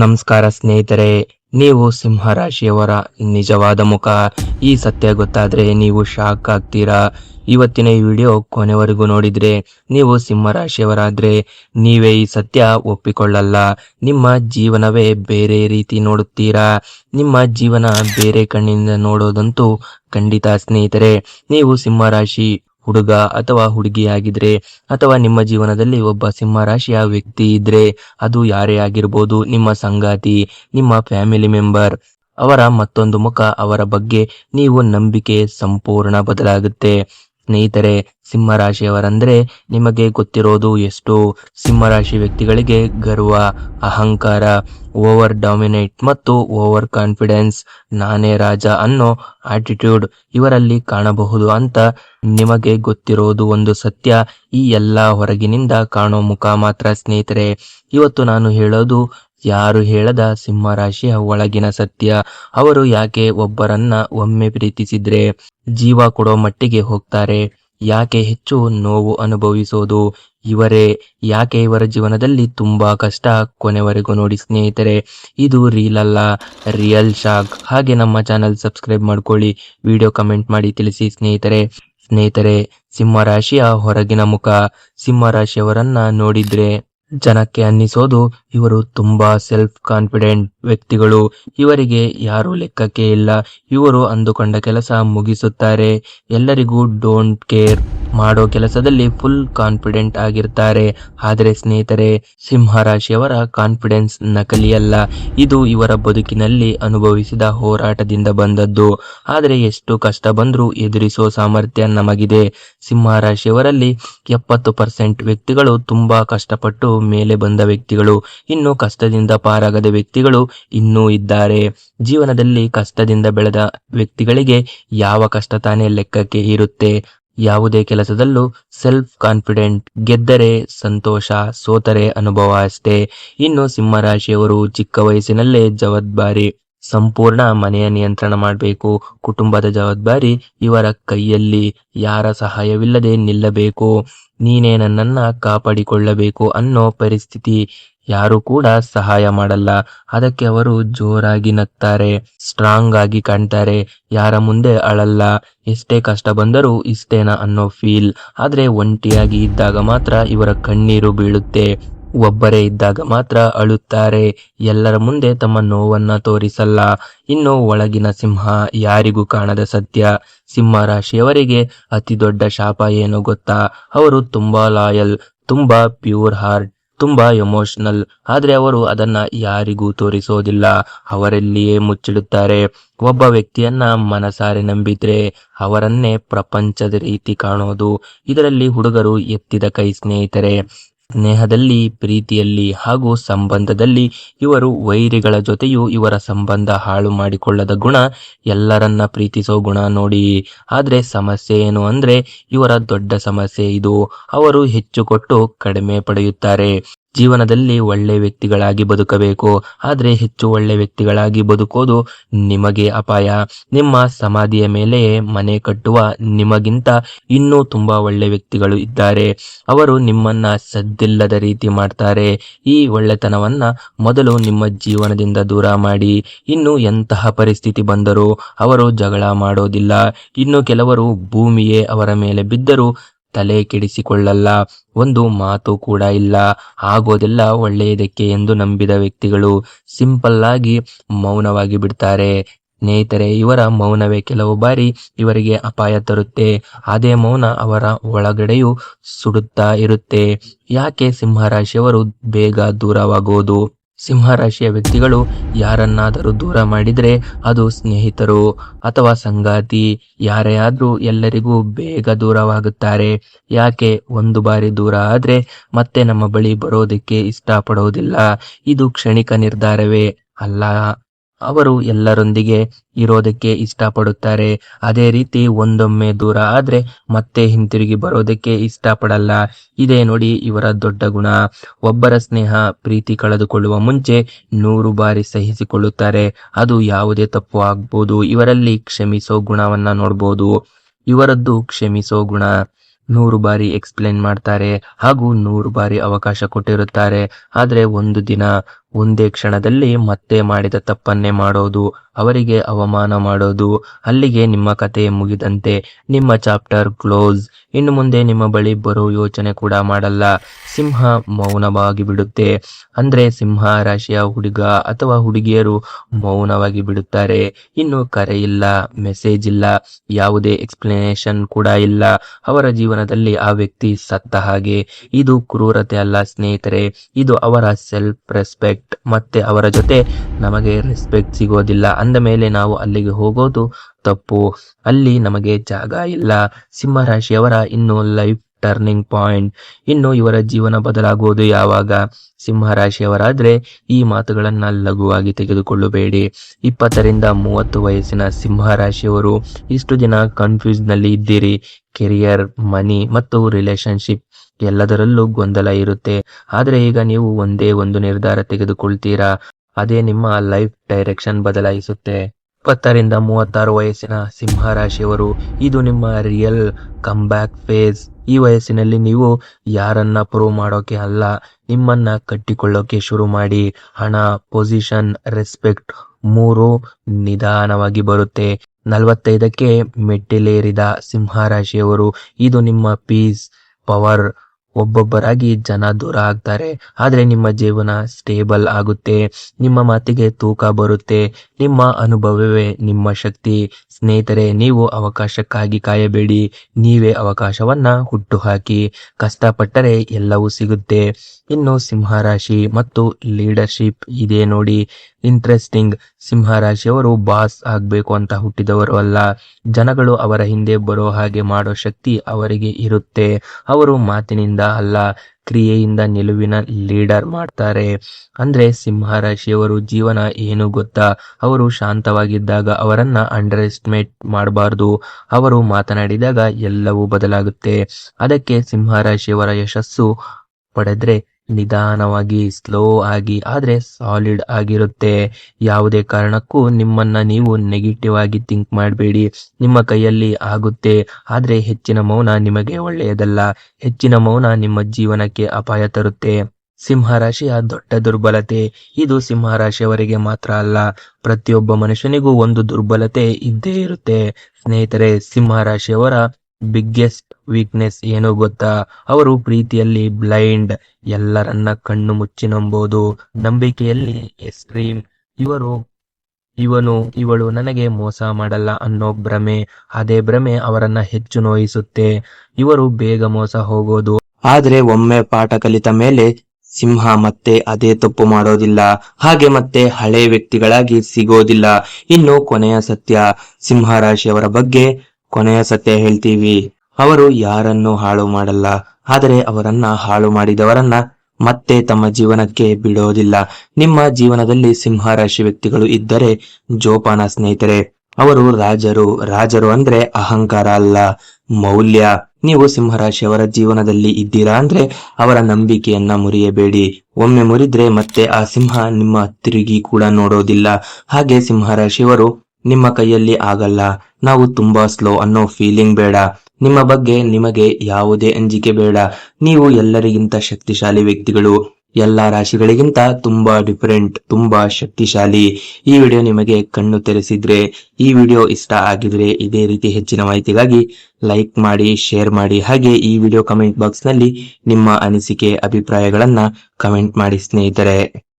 ನಮಸ್ಕಾರ ಸ್ನೇಹಿತರೆ, ನೀವು ಸಿಂಹ ರಾಶಿಯವರ ನಿಜವಾದ ಮುಖ. ಈ ಸತ್ಯ ಗೊತ್ತಾದ್ರೆ ನೀವು ಶಾಕ್ ಆಗ್ತೀರಾ? ಇವತ್ತಿನ ಈ ವಿಡಿಯೋ ಕೊನೆವರೆಗೂ ನೋಡಿದ್ರೆ, ನೀವು ಸಿಂಹ ರಾಶಿಯವರಾದ್ರೆ ನೀವೇ ಈ ಸತ್ಯ ಒಪ್ಪಿಕೊಳ್ಳಲ್ಲ. ನಿಮ್ಮ ಜೀವನವೇ ಬೇರೆ ರೀತಿ ನೋಡುತ್ತೀರಾ? ನಿಮ್ಮ ಜೀವನ ಬೇರೆ ಕಣ್ಣಿನಿಂದ ನೋಡೋದಂತೂ ಖಂಡಿತ ಸ್ನೇಹಿತರೆ, ನೀವು ಸಿಂಹ ರಾಶಿ ಹುಡುಗ ಅಥವಾ ಹುಡುಗಿಯಾಗಿದ್ರೆ ಅಥವಾ ನಿಮ್ಮ ಜೀವನದಲ್ಲಿ ಒಬ್ಬ ಸಿಂಹ ರಾಶಿಯ ವ್ಯಕ್ತಿ ಇದ್ರೆ ಅದು ಯಾರೇ ಆಗಿರ್ಬೋದು, ನಿಮ್ಮ ಸಂಗಾತಿ, ನಿಮ್ಮ ಫ್ಯಾಮಿಲಿ ಮೆಂಬರ್, ಅವರ ಮತ್ತೊಂದು ಮುಖ ಅವರ ಬಗ್ಗೆ ನೀವು ನಂಬಿಕೆ ಸಂಪೂರ್ಣ ಬದಲಾಗುತ್ತೆ. ಸ್ನೇಹಿತರೆ, ಸಿಂಹರಾಶಿಯವರಂದ್ರೆ ನಿಮಗೆ ಗೊತ್ತಿರೋದು ಎಷ್ಟು ಸಿಂಹರಾಶಿ ವ್ಯಕ್ತಿಗಳಿಗೆ ಗರ್ವ, ಅಹಂಕಾರ, ಓವರ್ ಡಾಮಿನೇಟ್ ಮತ್ತು ಓವರ್ ಕಾನ್ಫಿಡೆನ್ಸ್, ನಾನೇ ರಾಜ ಅನ್ನೋ ಆಟಿಟ್ಯೂಡ್ ಇವರಲ್ಲಿ ಕಾಣಬಹುದು ಅಂತ ನಿಮಗೆ ಗೊತ್ತಿರೋದು ಒಂದು ಸತ್ಯ ಈ ಎಲ್ಲ ಹೊರಗಿನಿಂದ ಕಾಣೋ ಮುಖ ಮಾತ್ರ ಸ್ನೇಹಿತರೆ. ಇವತ್ತು ನಾನು ಹೇಳೋದು ಯಾರು ಹೇಳದ ಸಿಂಹ ರಾಶಿಯ ಒಳಗಿನ ಸತ್ಯ, ಅವರು ಯಾಕೆ ಒಬ್ಬರನ್ನ ಒಮ್ಮೆ ಪ್ರೀತಿಸಿದ್ರೆ? ಜೀವ ಕೊಡೋ ಮಟ್ಟಿಗೆ ಹೋಗ್ತಾರೆ. ಯಾಕೆ ಹೆಚ್ಚು ನೋವು ಅನುಭವಿಸೋದು? ಇವರೇ ಯಾಕೆ ಇವರ ಜೀವನದಲ್ಲಿ ತುಂಬಾ ಕಷ್ಟ ಕೊನೆವರೆಗೂ ನೋಡಿ ಸ್ನೇಹಿತರೆ, ಇದು ರೀಲ್ ಅಲ್ಲ ರಿಯಲ್ ಶಾಕ್ ಹಾಗೆ ನಮ್ಮ ಚಾನಲ್ ಸಬ್ಸ್ಕ್ರೈಬ್ ಮಾಡ್ಕೊಳ್ಳಿ ವಿಡಿಯೋ ಕಮೆಂಟ್ ಮಾಡಿ ತಿಳಿಸಿ ಸ್ನೇಹಿತರೆ. ಸ್ನೇಹಿತರೆ ಸಿಂಹ ರಾಶಿಯ ಹೊರಗಿನ ಮುಖ ಸಿಂಹ ರಾಶಿಯವರನ್ನ ನೋಡಿದ್ರೆ ಜನಕ್ಕೆ ಅನ್ನಿಸೋದು ಇವರು ತುಂಬಾ ಸೆಲ್ಫ್ ಕಾನ್ಫಿಡೆಂಟ್ ವ್ಯಕ್ತಿಗಳು. ಇವರಿಗೆ ಯಾರು ಲೆಕ್ಕಕ್ಕೆ ಇಲ್ಲ. ಇವರು ಅಂದುಕೊಂಡ ಕೆಲಸ ಮುಗಿಸುತ್ತಾರೆ. ಎಲ್ಲರಿಗೂ ಡೋಂಟ್ ಕೇರ್ ಮಾಡೋ ಕೆಲಸದಲ್ಲಿ ಫುಲ್ ಕಾನ್ಫಿಡೆಂಟ್ ಆಗಿರ್ತಾರೆ. ಆದರೆ ಸ್ನೇಹಿತರೆ ಸಿಂಹ ರಾಶಿಯವರ ಕಾನ್ಫಿಡೆನ್ಸ್ ನಕಲಿಯಲ್ಲ. ಇದು ಇವರ ಬದುಕಿನಲ್ಲಿ ಅನುಭವಿಸಿದ ಹೋರಾಟದಿಂದ ಬಂದದ್ದು. ಆದರೆ ಎಷ್ಟು ಕಷ್ಟ ಬಂದರೂ ಎದುರಿಸೋ ಸಾಮರ್ಥ್ಯ ನಮಗಿದೆ. ಸಿಂಹ ರಾಶಿಯವರಲ್ಲಿ ಎಪ್ಪತ್ತು ಪರ್ಸೆಂಟ್ ವ್ಯಕ್ತಿಗಳು ತುಂಬಾ ಕಷ್ಟಪಟ್ಟು ಮೇಲೆ ಬಂದ ವ್ಯಕ್ತಿಗಳು. ಇನ್ನು ಕಷ್ಟದಿಂದ ಪಾರಾಗದ ವ್ಯಕ್ತಿಗಳು ಇನ್ನೂ ಇದ್ದಾರೆ. ಜೀವನದಲ್ಲಿ ಕಷ್ಟದಿಂದ ಬೆಳೆದ ವ್ಯಕ್ತಿಗಳಿಗೆ ಯಾವ ಕಷ್ಟ ತಾನೇ ಲೆಕ್ಕಕ್ಕೆ ಇರುತ್ತೆ. ಯಾವುದೇ ಕೆಲಸದಲ್ಲೂ ಸೆಲ್ಫ್ ಕಾನ್ಫಿಡೆಂಟ್ ಗೆದ್ದರೆ ಸಂತೋಷ, ಸೋತರೆ ಅನುಭವ ಅಷ್ಟೇ. ಇನ್ನು ಸಿಂಹರಾಶಿಯವರು ಚಿಕ್ಕ ವಯಸ್ಸಿನಲ್ಲೇ ಜವಾಬ್ದಾರಿ, ಸಂಪೂರ್ಣ ಮನೆಯ ನಿಯಂತ್ರಣ ಮಾಡಬೇಕು. ಕುಟುಂಬದ ಜವಾಬ್ದಾರಿ ಇವರ ಕೈಯಲ್ಲಿ, ಯಾರ ಸಹಾಯವಿಲ್ಲದೆ ನಿಲ್ಲಬೇಕು. ನೀನೇ ನನ್ನನ್ನ ಕಾಪಾಡಿಕೊಳ್ಳಬೇಕು ಅನ್ನೋ ಪರಿಸ್ಥಿತಿ ಯಾರು ಕೂಡ ಸಹಾಯ ಮಾಡಲ್ಲ. ಅದಕ್ಕೆ ಅವರು ಜೋರಾಗಿ ನಗ್ತಾರೆ ಸ್ಟ್ರಾಂಗ್ ಆಗಿ ಕಾಣ್ತಾರೆ, ಯಾರ ಮುಂದೆ ಅಳಲ್ಲ. ಎಷ್ಟೇ ಕಷ್ಟ ಬಂದರೂ ಇಷ್ಟೇನಾ ಅನ್ನೋ ಫೀಲ್ ಆದ್ರೆ ಒಂಟಿಯಾಗಿ ಇದ್ದಾಗ ಮಾತ್ರ ಇವರ ಕಣ್ಣೀರು ಬೀಳುತ್ತೆ. ಒಬ್ಬರೇ ಇದ್ದಾಗ ಮಾತ್ರ ಅಳುತ್ತಾರೆ. ಎಲ್ಲರ ಮುಂದೆ ತಮ್ಮ ನೋವನ್ನ ತೋರಿಸಲ್ಲ. ಇನ್ನು ಒಳಗಿನ ಸಿಂಹ ಯಾರಿಗೂ ಕಾಣದ ಸತ್ಯ. ಸಿಂಹ ರಾಶಿಯವರಿಗೆ ಅತಿ ದೊಡ್ಡ ಶಾಪ ಏನು ಗೊತ್ತಾ? ಅವರು ತುಂಬಾ ಲಾಯಲ್ ತುಂಬಾ ಪ್ಯೂರ್ ಹಾರ್ಟ್ ತುಂಬಾ ಎಮೋಷನಲ್ ಆದ್ರೆ ಅವರು ಅದನ್ನ ಯಾರಿಗೂ ತೋರಿಸೋದಿಲ್ಲ. ಅವರಲ್ಲಿಯೇ ಮುಚ್ಚಿಡುತ್ತಾರೆ. ಒಬ್ಬ ವ್ಯಕ್ತಿಯನ್ನ ಮನಸಾರೆ ನಂಬಿದ್ರೆ ಅವರನ್ನೇ ಪ್ರಪಂಚದ ರೀತಿ ಕಾಣೋದು. ಇದರಲ್ಲಿ ಹುಡುಗರು ಎತ್ತಿದ ಕೈ ಸ್ನೇಹಿತರೆ. ಸ್ನೇಹದಲ್ಲಿ, ಪ್ರೀತಿಯಲ್ಲಿ ಹಾಗೂ ಸಂಬಂಧದಲ್ಲಿ ಇವರು ವೈರಿಗಳ ಜೊತೆಯೂ ಇವರ ಸಂಬಂಧ ಹಾಳು ಮಾಡಿಕೊಳ್ಳದ ಗುಣ ಎಲ್ಲರನ್ನ ಪ್ರೀತಿಸೋ ಗುಣ ನೋಡಿ. ಆದ್ರೆ ಸಮಸ್ಯೆ ಏನು ಅಂದ್ರೆ ಇವರ ದೊಡ್ಡ ಸಮಸ್ಯೆ ಇದು. ಅವರು ಹೆಚ್ಚು ಕೊಟ್ಟು ಕಡಿಮೆ ಪಡೆಯುತ್ತಾರೆ. ಜೀವನದಲ್ಲಿ ಒಳ್ಳೆ ವ್ಯಕ್ತಿಗಳಾಗಿ ಬದುಕಬೇಕು. ಆದರೆ ಹೆಚ್ಚು ಒಳ್ಳೆ ವ್ಯಕ್ತಿಗಳಾಗಿ ಬದುಕೋದು ನಿಮಗೆ ಅಪಾಯ. ನಿಮ್ಮ ಸಮಾಧಿಯ ಮೇಲೆ ಮನೆ ಕಟ್ಟುವ ನಿಮಗಿಂತ ಇನ್ನೂ ತುಂಬಾ ಒಳ್ಳೆ ವ್ಯಕ್ತಿಗಳು ಇದ್ದಾರೆ. ಅವರು ನಿಮ್ಮನ್ನ ಸದ್ದಿಲ್ಲದ ರೀತಿ ಮಾಡ್ತಾರೆ. ಈ ಒಳ್ಳೆತನವನ್ನ ಮೊದಲು ನಿಮ್ಮ ಜೀವನದಿಂದ ದೂರ ಮಾಡಿ. ಇನ್ನು ಎಂತಹ ಪರಿಸ್ಥಿತಿ ಬಂದರೂ ಅವರು ಜಗಳ ಮಾಡೋದಿಲ್ಲ. ಇನ್ನು ಕೆಲವರು ಭೂಮಿಯೇ ಅವರ ಮೇಲೆ ಬಿದ್ದರೂ ತಲೆ ಕೆಡಿಸಿಕೊಳ್ಳಲ್ಲ. ಒಂದು ಮಾತು ಕೂಡ ಇಲ್ಲ. ಆಗೋದೆಲ್ಲ ಒಳ್ಳೆಯದಕ್ಕೆ ಎಂದು ನಂಬಿದ ವ್ಯಕ್ತಿಗಳು ಸಿಂಪಲ್ ಆಗಿ ಮೌನವಾಗಿ ಬಿಡ್ತಾರೆ. ಸ್ನೇಹಿತರೆ, ಇವರ ಮೌನವೇ ಕೆಲವು ಬಾರಿ ಇವರಿಗೆ ಅಪಾಯ ತರುತ್ತೆ. ಅದೇ ಮೌನ ಅವರ ಒಳಗಡೆಯೂ ಸುಡುತ್ತಾ ಇರುತ್ತೆ. ಯಾಕೆ ಸಿಂಹರಾಶಿಯವರು ಬೇಗ ದೂರವಾಗುವುದು ಸಿಂಹರಾಶಿಯ ವ್ಯಕ್ತಿಗಳು ಯಾರನ್ನಾದರೂ ದೂರ ಮಾಡಿದರೆ ಅದು ಸ್ನೇಹಿತರು ಅಥವಾ ಸಂಗಾತಿ. ಯಾರೇ ಆದರೂ ಎಲ್ಲರಿಗೂ ಬೇಗ ದೂರವಾಗುತ್ತಾರೆ. ಯಾಕೆ? ಒಂದು ಬಾರಿ ದೂರ ಆದರೆ ಮತ್ತೆ ನಮ್ಮ ಬಳಿ ಬರೋದಕ್ಕೆ ಇಷ್ಟಪಡೋದಿಲ್ಲ. ಇದು ಕ್ಷಣಿಕ ನಿರ್ಧಾರವೇ ಅಲ್ಲ. ಅವರು ಎಲ್ಲರೊಂದಿಗೆ ಇರೋದಕ್ಕೆ ಇಷ್ಟಪಡುತ್ತಾರೆ. ಅದೇ ರೀತಿ ಒಂದೊಮ್ಮೆ ದೂರ ಆದ್ರೆ ಮತ್ತೆ ಹಿಂತಿರುಗಿ ಬರೋದಕ್ಕೆ ಇಷ್ಟಪಡಲ್ಲ. ಇದೇ ನೋಡಿ ಇವರ ದೊಡ್ಡ ಗುಣ. ಒಬ್ಬರ ಸ್ನೇಹ ಪ್ರೀತಿ ಕಳೆದುಕೊಳ್ಳುವ ಮುಂಚೆ ನೂರು ಬಾರಿ ಸಹಿಸಿಕೊಳ್ಳುತ್ತಾರೆ. ಅದು ಯಾವುದೇ ತಪ್ಪು ಆಗ್ಬೋದು. ಇವರಲ್ಲಿ ಕ್ಷಮಿಸೋ ಗುಣವನ್ನ ನೋಡ್ಬೋದು. ಇವರದ್ದು ಕ್ಷಮಿಸೋ ಗುಣ. ನೂರು ಬಾರಿ ಎಕ್ಸ್ಪ್ಲೇನ್ ಮಾಡ್ತಾರೆ ಹಾಗೂ ನೂರು ಬಾರಿ ಅವಕಾಶ ಕೊಟ್ಟಿರುತ್ತಾರೆ. ಆದರೆ ಒಂದು ದಿನ ಒಂದೇ ಕ್ಷಣದಲ್ಲಿ ಮತ್ತೆ ಮಾಡಿದ ತಪ್ಪನ್ನೇ ಮಾಡೋದು, ಅವರಿಗೆ ಅವಮಾನ ಮಾಡೋದು. ಅಲ್ಲಿಗೆ ನಿಮ್ಮ ಕತೆ ಮುಗಿದಂತೆ ನಿಮ್ಮ ಚಾಪ್ಟರ್ ಕ್ಲೋಸ್. ಇನ್ನು ಮುಂದೆ ನಿಮ್ಮ ಬಳಿ ಬರೋ ಯೋಚನೆ ಕೂಡ ಮಾಡಲ್ಲ. ಸಿಂಹ ಮೌನವಾಗಿ ಬಿಡುತ್ತೆ. ಅಂದ್ರೆ ಸಿಂಹ ರಾಶಿಯ ಹುಡುಗ ಅಥವಾ ಹುಡುಗಿಯರು ಮೌನವಾಗಿ ಬಿಡುತ್ತಾರೆ. ಇನ್ನು ಕರೆ ಇಲ್ಲ, ಮೆಸೇಜ್ ಇಲ್ಲ, ಯಾವುದೇ ಎಕ್ಸ್ಪ್ಲನೇಷನ್ ಕೂಡ ಇಲ್ಲ. ಅವರ ಜೀವನದಲ್ಲಿ ಆ ವ್ಯಕ್ತಿ ಸತ್ತ ಹಾಗೆ. ಇದು ಕ್ರೂರತೆ ಅಲ್ಲ ಸ್ನೇಹಿತರೆ. ಇದು ಅವರ ಸೆಲ್ಫ್ ರೆಸ್ಪೆಕ್ಟ್ ಮತ್ತೆ ಅವರ ಜೊತೆ ನಮಗೆ ರೆಸ್ಪೆಕ್ಟ್ ಸಿಗೋದಿಲ್ಲ. ಅಂದ ಮೇಲೆ ನಾವು ಅಲ್ಲಿಗೆ ಹೋಗೋದು ತಪ್ಪು. ಅಲ್ಲಿ ನಮಗೆ ಜಾಗ ಇಲ್ಲ. ಸಿಂಹರಾಶಿಯವರ ಇನ್ನು ಲೈಫ್ ಟರ್ನಿಂಗ್ ಪಾಯಿಂಟ್ ಇನ್ನು ಇವರ ಜೀವನ ಬದಲಾಗುವುದು ಯಾವಾಗ? ಸಿಂಹ ರಾಶಿಯವರಾದ್ರೆ ಈ ಮಾತುಗಳನ್ನ ಲಘುವಾಗಿ ತೆಗೆದುಕೊಳ್ಳಬೇಡಿ. ಇಪ್ಪತ್ತರಿಂದ ಮೂವತ್ತು ವಯಸ್ಸಿನ ಸಿಂಹ ರಾಶಿಯವರು ಇಷ್ಟು ದಿನ ಕನ್ಫ್ಯೂಸ್ನಲ್ಲಿ ಇದ್ದೀರಿ. ಕೆರಿಯರ್ ಮನಿ ಮತ್ತು ರಿಲೇಶನ್ಶಿಪ್ ಎಲ್ಲದರಲ್ಲೂ ಗೊಂದಲ ಇರುತ್ತೆ. ಆದರೆ ಈಗ ನೀವು ಒಂದೇ ಒಂದು ನಿರ್ಧಾರ ತೆಗೆದುಕೊಳ್ತೀರಾ? ಅದೇ ನಿಮ್ಮ ಲೈಫ್ ಡೈರೆಕ್ಷನ್ ಬದಲಾಯಿಸುತ್ತೆ. ಇಪ್ಪತ್ತರಿಂದ ಮೂವತ್ತಾರು ವಯಸ್ಸಿನ ಸಿಂಹ ರಾಶಿಯವರು ಇದು ನಿಮ್ಮ ರಿಯಲ್ ಕಮ್ ಬ್ಯಾಕ್ ಫೇಸ್ ಈ ವಯಸ್ಸಿನಲ್ಲಿ ನೀವು ಯಾರನ್ನ ಪ್ರೂವ್ ಮಾಡೋಕೆ ಅಲ್ಲ, ನಿಮ್ಮನ್ನ ಕಟ್ಟಿಕೊಳ್ಳೋಕೆ ಶುರು ಮಾಡಿ. ಹಣ ಪೊಸಿಷನ್ ರೆಸ್ಪೆಕ್ಟ್ ಮೂರು ನಿಧಾನವಾಗಿ ಬರುತ್ತೆ. ನಲವತ್ತೈದಕ್ಕೆ ಮೆಟ್ಟಿಲೇರಿದ ಸಿಂಹ ರಾಶಿಯವರು ಇದು ನಿಮ್ಮ ಪೀಸ್ ಪವರ್ ಒಬ್ಬೊಬ್ಬರಾಗಿ ಜನ ದೂರ ಆಗ್ತಾರೆ. ಆದರೆ ನಿಮ್ಮ ಜೀವನ ಸ್ಟೇಬಲ್ ಆಗುತ್ತೆ. ನಿಮ್ಮ ಮಾತಿಗೆ ತೂಕ ಬರುತ್ತೆ. ನಿಮ್ಮ ಅನುಭವವೇ ನಿಮ್ಮ ಶಕ್ತಿ. ಸ್ನೇಹಿತರೆ, ನೀವು ಅವಕಾಶಕ್ಕಾಗಿ ಕಾಯಬೇಡಿ. ನೀವೇ ಅವಕಾಶವನ್ನ ಹುಟ್ಟು ಹಾಕಿ. ಕಷ್ಟಪಟ್ಟರೆ ಎಲ್ಲವೂ ಸಿಗುತ್ತೆ. ಇನ್ನು ಸಿಂಹರಾಶಿ ಮತ್ತು ಲೀಡರ್ಶಿಪ್ ಇದೆ ನೋಡಿ. ಇಂಟ್ರೆಸ್ಟಿಂಗ್ ಸಿಂಹ ರಾಶಿಯವರು ಬಾಸ್ ಆಗಬೇಕು ಅಂತ ಹುಟ್ಟಿದವರು ಅಲ್ಲ. ಜನಗಳು ಅವರ ಹಿಂದೆ ಬರೋ ಹಾಗೆ ಮಾಡೋ ಶಕ್ತಿ ಅವರಿಗೆ ಇರುತ್ತೆ. ಅವರು ಮಾತಿನಿಂದ ಅಲ್ಲ, ಕ್ರಿಯೆಯಿಂದ ನಿಲುವಿನ ಲೀಡರ್ ಮಾಡ್ತಾರೆ. ಅಂದ್ರೆ ಸಿಂಹರಾಶಿಯವರು ಜೀವನ ಏನು ಗೊತ್ತಾ? ಅವರು ಶಾಂತವಾಗಿದ್ದಾಗ ಅವರನ್ನ ಅಂಡರ್ ಎಸ್ಟಿಮೇಟ್ ಮಾಡಬಾರ್ದು. ಅವರು ಮಾತನಾಡಿದಾಗ ಎಲ್ಲವೂ ಬದಲಾಗುತ್ತೆ. ಅದಕ್ಕೆ ಸಿಂಹರಾಶಿಯವರ ಯಶಸ್ಸು ಪಡೆದ್ರೆ ನಿಧಾನವಾಗಿ ಸ್ಲೋ ಆಗಿ, ಆದ್ರೆ ಸಾಲಿಡ್ ಆಗಿರುತ್ತೆ. ಯಾವುದೇ ಕಾರಣಕ್ಕೂ ನಿಮ್ಮನ್ನ ನೀವು ನೆಗೆಟಿವ್ ಆಗಿ ಥಿಂಕ್ ಮಾಡಬೇಡಿ. ನಿಮ್ಮ ಕೈಯಲ್ಲಿ ಆಗುತ್ತೆ. ಆದ್ರೆ ಹೆಚ್ಚಿನ ಮೌನ ನಿಮಗೆ ಒಳ್ಳೆಯದಲ್ಲ. ಹೆಚ್ಚಿನ ಮೌನ ನಿಮ್ಮ ಜೀವನಕ್ಕೆ ಅಪಾಯ ತರುತ್ತೆ. ಸಿಂಹ ರಾಶಿಯ ದೊಡ್ಡ ದುರ್ಬಲತೆ. ಇದು ಸಿಂಹ ರಾಶಿಯವರಿಗೆ ಮಾತ್ರ ಅಲ್ಲ. ಪ್ರತಿಯೊಬ್ಬ ಮನುಷ್ಯನಿಗೂ ಒಂದು ದುರ್ಬಲತೆ ಇದ್ದೇ ಇರುತ್ತೆ. ಸ್ನೇಹಿತರೆ ಸಿಂಹ ರಾಶಿಯವರ ಬಿಗ್ಗೆಸ್ಟ್ ವೀಕ್ನೆಸ್ ಏನು ಗೊತ್ತಾ? ಅವರು ಪ್ರೀತಿಯಲ್ಲಿ ಬ್ಲೈಂಡ್ ಎಲ್ಲರನ್ನ ಕಣ್ಣು ಮುಚ್ಚಿ ನಂಬೋದು. ನಂಬಿಕೆಯಲ್ಲಿ ಎಕ್ಸ್ಟ್ರೀಮ್ ಇವರು, ಇವನು, ಇವಳು ನನಗೆ ಮೋಸ ಮಾಡಲ್ಲ ಅನ್ನೋ ಭ್ರಮೆ. ಅದೇ ಭ್ರಮೆ ಅವರನ್ನ ಹೆಚ್ಚು ನೋಯಿಸುತ್ತೆ. ಇವರು ಬೇಗ ಮೋಸ ಹೋಗೋದು. ಆದ್ರೆ ಒಮ್ಮೆ ಪಾಠ ಕಲಿತ ಮೇಲೆ ಸಿಂಹ ಮತ್ತೆ ಅದೇ ತಪ್ಪು ಮಾಡೋದಿಲ್ಲ. ಹಾಗೆ ಮತ್ತೆ ಹಳೆ ವ್ಯಕ್ತಿಗಳಾಗಿ ಸಿಗೋದಿಲ್ಲ. ಇನ್ನು ಕೊನೆಯ ಸತ್ಯ, ಸಿಂಹ ರಾಶಿಯವರ ಬಗ್ಗೆ ಕೊನೆಯ ಸತ್ಯ ಹೇಳ್ತೀವಿ. ಅವರು ಯಾರನ್ನು ಹಾಳು ಮಾಡಲ್ಲ. ಆದರೆ ಅವರನ್ನ ಹಾಳು ಮಾಡಿದವರನ್ನ ಮತ್ತೆ ತಮ್ಮ ಜೀವನಕ್ಕೆ ಬಿಡೋದಿಲ್ಲ. ನಿಮ್ಮ ಜೀವನದಲ್ಲಿ ಸಿಂಹ ರಾಶಿ ವ್ಯಕ್ತಿಗಳು ಇದ್ದರೆ ಜೋಪಾನ ಸ್ನೇಹಿತರೆ, ಅವರು ರಾಜರು. ರಾಜರು ಅಂದ್ರೆ ಅಹಂಕಾರ ಅಲ್ಲ, ಮೌಲ್ಯ. ನೀವು ಸಿಂಹರಾಶಿಯವರ ಜೀವನದಲ್ಲಿ ಇದ್ದೀರಾ ಅಂದ್ರೆ ಅವರ ನಂಬಿಕೆಯನ್ನ ಮುರಿಯಬೇಡಿ. ಒಮ್ಮೆ ಮುರಿದ್ರೆ ಮತ್ತೆ ಆ ಸಿಂಹ ನಿಮ್ಮ ತಿರುಗಿ ಕೂಡ ನೋಡೋದಿಲ್ಲ. ಹಾಗೆ ಸಿಂಹರಾಶಿಯವರು ನಿಮ್ಮ ಕೈಯಲ್ಲಿ ಆಗಲ್ಲ. ನಾವು ತುಂಬಾ ಸ್ಲೋ ಅನ್ನೋ ಫೀಲಿಂಗ್ ಬೇಡ. ನಿಮ್ಮ ಬಗ್ಗೆ ನಿಮಗೆ ಯಾವುದೇ ಅಂಜಿಕೆ ಬೇಡ. ನೀವು ಎಲ್ಲರಿಗಿಂತ ಶಕ್ತಿಶಾಲಿ ವ್ಯಕ್ತಿಗಳು. ಎಲ್ಲಾ ರಾಶಿಗಳಿಗಿಂತ ತುಂಬಾ ಡಿಫರೆಂಟ್ ತುಂಬಾ ಶಕ್ತಿಶಾಲಿ. ಈ ವಿಡಿಯೋ ನಿಮಗೆ ಕಣ್ಣು ತೆರೆಸಿದ್ರೆ, ಈ ವಿಡಿಯೋ ಇಷ್ಟ ಆಗಿದ್ರೆ ಇದೇ ರೀತಿ ಹೆಚ್ಚಿನ ಮಾಹಿತಿಗಾಗಿ ಲೈಕ್ ಮಾಡಿ ಶೇರ್ ಮಾಡಿ. ಹಾಗೆ ಈ ವಿಡಿಯೋ ಕಮೆಂಟ್ ಬಾಕ್ಸ್ನಲ್ಲಿ ನಿಮ್ಮ ಅನಿಸಿಕೆ, ಅಭಿಪ್ರಾಯಗಳನ್ನ ಕಮೆಂಟ್ ಮಾಡಿ ಸ್ನೇಹಿತರೆ.